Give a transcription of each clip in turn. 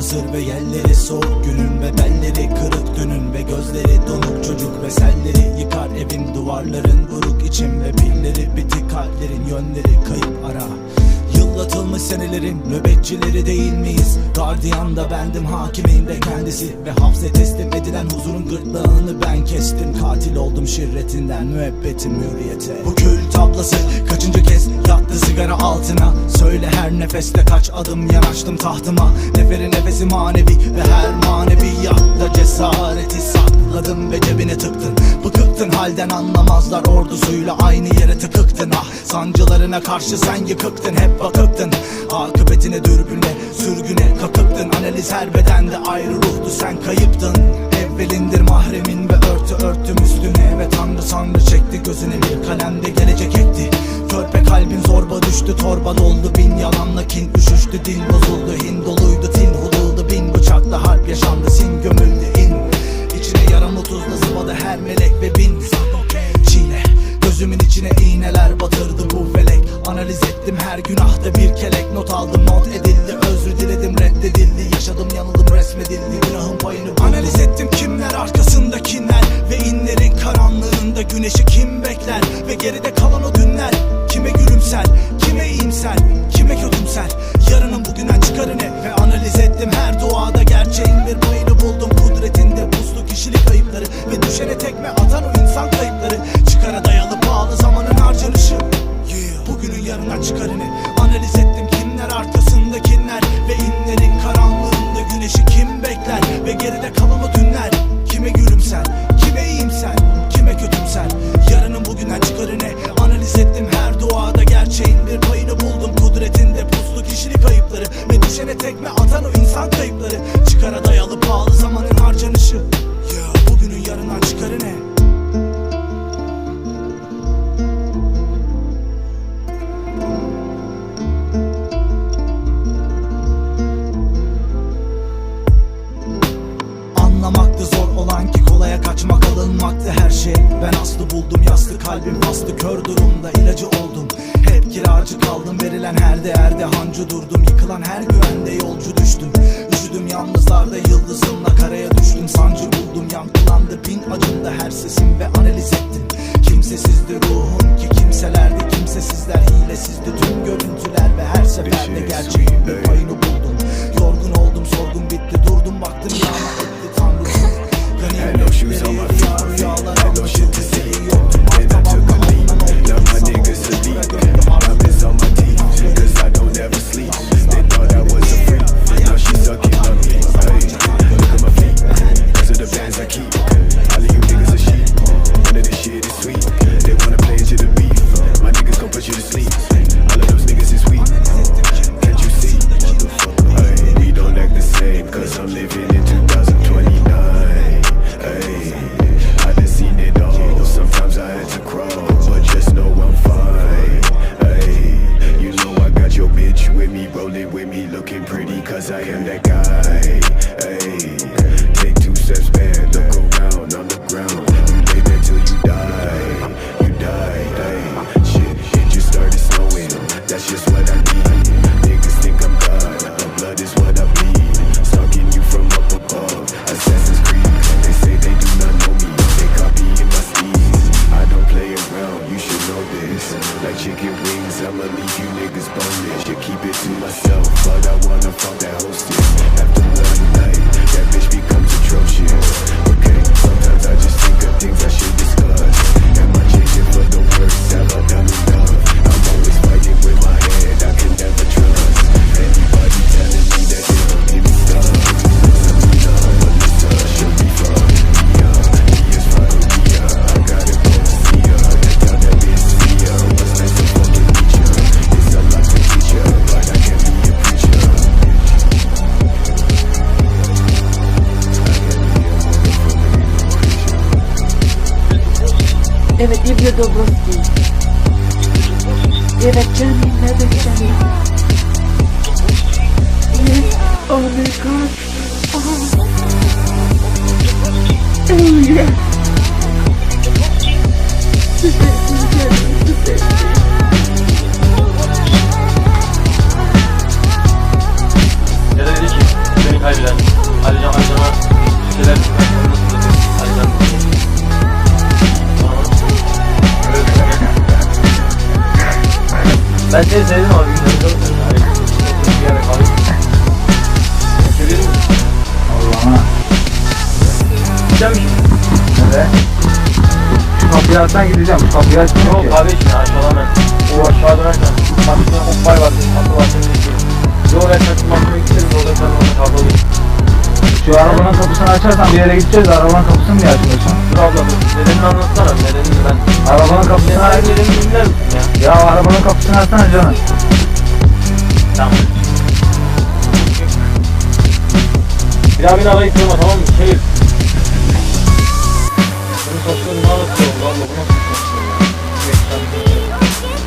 Ve yelleri soğuk günün ve belleri kırık dünün Ve gözleri donuk. Çocuk ve selleri yıkar evin duvarların buruk içim Ve pilleri bitik kalplerin yönleri kayıp ara Yıllatılmış senelerin nöbetçileri değil miyiz? Gardiyan da bendim hakimin de kendisi. Ve hapse teslim edilen huzurun gırtlağını ben kestim. Katil oldum şirretinden müebbetim hürriyete. Bu kül tablası kaçıncı kez yattı sigara altına? Söyle her nefeste kaç adım yanaştım tahtıma. Neferi nefesi manevi ve her maneviyatta cesareti sakladım ve cebine tıktın Bıkıktın halden anlamazlar ordusuyla aynı yere tıkıktın. Ah sancılarına karşı sen yıkıktın hep bakıktın. Akıbetine dürbünle sürgüne kakıktın Analiz her bedende ayrı ruhtu sen kayıptın. Evvelindir mahremin ve örtü örttüm üstüne. Ve tanrı sanrı çekti gözüne bir kalemde gelecek ekti Körpe kalbin zorba düştü torba doldu. Bin yalanla kin üşüştü dil bozuldu. Hin doluydu tin hululdu. Bin bıçakla harp yaşandı sin gömüldü İçine yaramı tuzla sıvadı her melek ve bin Çiğne Gözümün içine iğneler batırdı bu felek. Analiz ettim her günahta bir kelek. Not aldım not edildi özrü diledim reddedildi. Yaşadım yanıldım resmedildi atan o insan kayıpları Çıkara dayalı pahalı zamanın harcanışı Bugünün yarından çıkarı ne Analiz ettim kimler arkasında kimler Ve inlerin karanlığında güneşi kim bekler Ve geride kalan o dünler. Kime gülümser, kime iyimser, kime kötümser Yarının bugünden çıkarı ne Analiz ettim her kolaya kaçmak alınmaktı her şey. Ben aslı buldum yaslı kalbim bastı. Kör durumda ilacı oldum. Hep kiracı kaldım verilen her değerde hancı durdum. Yıkılan her güvende yolcu düştüm. Üşüdüm yalnızlarda yıldızımla karaya düştüm. Sancı buldum yankılandı. Bin acımda her sesim ve analiz ettim. Kimsesizdi ruhum ki kimselerdi. Kimsesizler hilesizdi. Tüm görüntüler ve her seferde gerçeğin bir payını buldum. Yorgun oldum sorgun bitti. Durdum baktım yağma Had no shoes on my feet, had no shit to yoktum Then I took a leap, now my niggas elite. Diamonds on my teeth, cause I don't ever sleep. They thought I was a freak, now she sucking on me. Hey, look at my feet, cause of the bands I keep. All of you niggas are sheep, none of this shit is sweet. They wanna play into the beef, my niggas gon' put you to sleep. All of those niggas is weak, can't you see? Hey, we don't act the same, cause I'm living in 2029. You keep it to myself, but I wanna fuck that hostess. After Evet Divya Dobrovsky. Evet canım evet canım. Yes. Oh my god. Oh. Oh yeah. Süper, süper, süper. Ben seni sevdim abi. Bir. Gideceğim şimdi. Kapıyı açsan açmıyor Yok ki. kahve için aşağıdan ben. O aşağı dönerken. Kapısına hoppay var. Kapı var. Şimdi. Yol yaklaşık makine gideceğiz. Orada sen orada kahvalıyım. Şu arabanın kapısını açarsan bir yere gideceğiz. Arabanın kapısını niye açmıyorsun? Dur abla dur. Nedenini anlatsana. Nedenini ben. Kapısını açsana canım. Tamam. Bir daha beni arayıp durma tamam mı? Şey. Senin saçların ne anlatıyor abla? Bu nasıl bir saç ya? Geçten bir şey.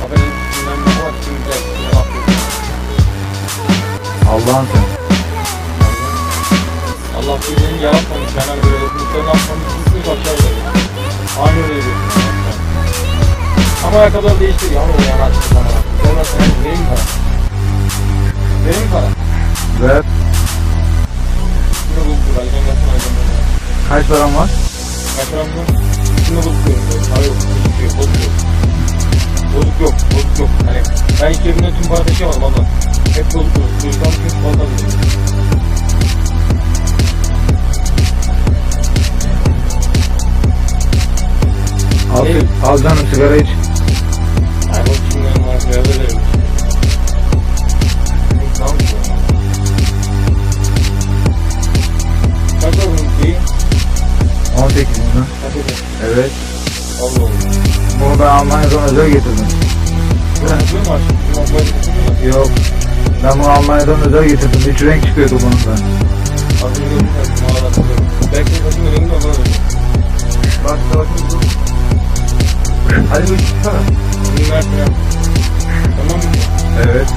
Haberin ne var? Ne yapıyorsun? Allah'ın sen. Allah birbirini yaratmamış yani böyle muhtemelen atmamış aşağı böyle. Aynı öyle diyorsun. Ama ayakkabıları değiştir ya onu yani açtı sana. Sonra sana vereyim mi para? Vereyim mi para? Ve Şunu bulup Alican gelsin Alican gelsin. kaç param var? Kaç param var? Şunu bulup diyorum. Para yok. Bozuk yok. Bozuk yok. Bozuk yok. Bozuk yok. Hani ben cebimde tüm para taşıyamadım abla. Hep bozuk yok. Çocuktan çünkü fazla bozuk. Al, al canım sigara iç. Kaç bunun şeyi? 18 mi? Evet. Allah Allah. Bunu ben Almanya'dan özel getirdim. Ya. Yok. Ben bunu Almanya'dan özel getirdim. Üç renk çıkıyordu bunun da. Az önce ben mağarada hatırlıyorum. Belki de saçın rengi de ondan öyle. Bak savaşın dur. Hadi bu çıksana. Ya. Tamam mı? Evet.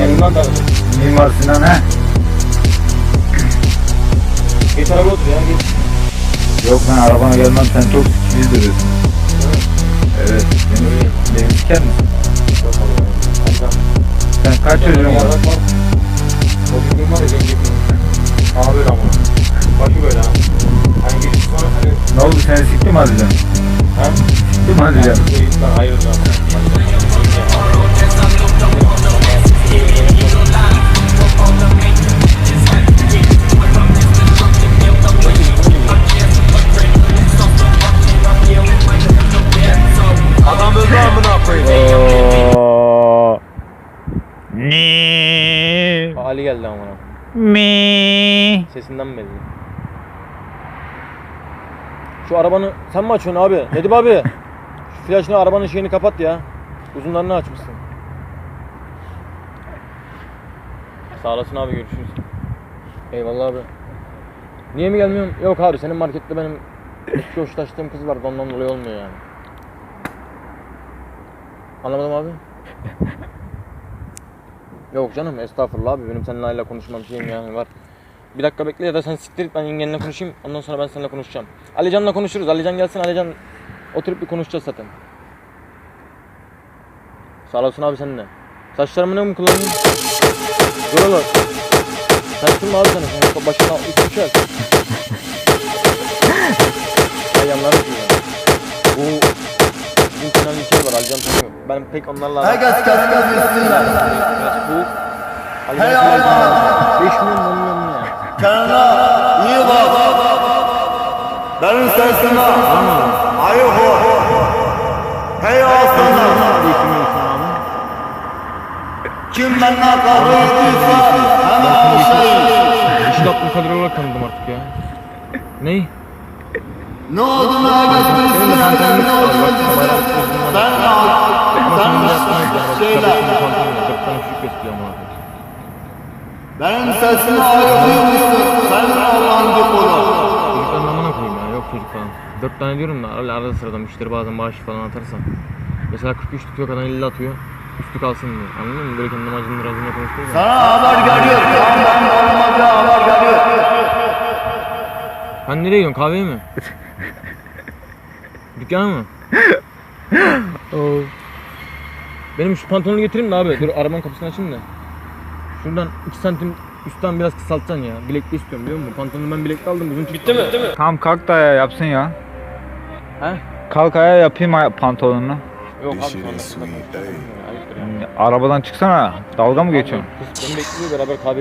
Yanından tanıdım. Mimar Sinan he? Geç araba otur ya geç. Yok ben arabana gelmem sen çok sikiliz duruyorsun. Evet. Beni, beni siker misin? Sen kaç çocuğun var? Yarrak var. Ya benim. Ama böyle ama. Başı böyle ha. Ne oldu seni sikti mi Alican? Ha? Sikti mi ayrılacağım. Adam öldü amına koyayım. Ne? Ali geldi amına. Mi? Sesinden belli. Şu arabanı sen mi açıyorsun abi? Nedip abi. Şu flaşını arabanın şeyini kapat ya. Uzunlarını açmışsın. Sağ olasın abi görüşürüz. Eyvallah abi. Niye mi gelmiyorsun? Yok abi senin markette benim eski hoşlaştığım kız var ondan dolayı olmuyor yani. Anlamadım abi. Yok canım estağfurullah abi benim seninle hala konuşmam şeyim yani var. Bir dakika bekle ya da sen siktir git ben yengenle konuşayım ondan sonra ben seninle konuşacağım. Alican'la konuşuruz. Alican gelsin Alican oturup bir konuşacağız zaten. Sağ olasın abi seninle. Saçlarımı ne mi kullanayım? Dur oğlum. Sen kim abi sen? Sen başına üstü çek. Ay yanları ya. Bu bizim bir şey var Alican tanıyor. Ben pek onlarla Herkes kendine bilsinler. Soğuk. Alican tanıyor. 5 milyon Kendine iyi bak. Benim sesime ayıp ol. Hey aslanım. Kim benden kavga ettiyse hemen şey. Işıl Abdülkadir olarak tanıdım artık ya. Ney? Ne oldu ne herkes birisine söyler ne oldu Sen al. Sen şeyler. Benim ayıp duymuşsun. Sen Allah'ın bir kulu. Çocukların amına koyayım ya yok çocuk falan. Dört tane diyorum da arada, arada sırada müşteri bazen bağış falan atarsa. Mesela 43 tutuyor kadın 50 atıyor. Üstü kalsın diyor. Anladın mı? Böyle kendim acımdır acımla konuşuyoruz ya. Sana haber geliyor. Tamam ben bir haber geliyor. Sen nereye gidiyorsun? Kahveye mi? Dükkana mı? Benim şu pantolonu getireyim de abi. Dur arabanın kapısını açayım da. Şuradan 2 santim üstten biraz kısaltacaksın ya. Bilekli istiyorum biliyor musun? Pantolonu ben bilekli aldım uzun Bitti mi? Tam kalk da ya yapsın ya. He? Kalk ayağa yapayım ay- pantolonunu. Yok abi sonra. Ayıptır. Yani Arabadan çıksana. Dalga mı geçiyorsun? Kız beni bekliyor beraber kahve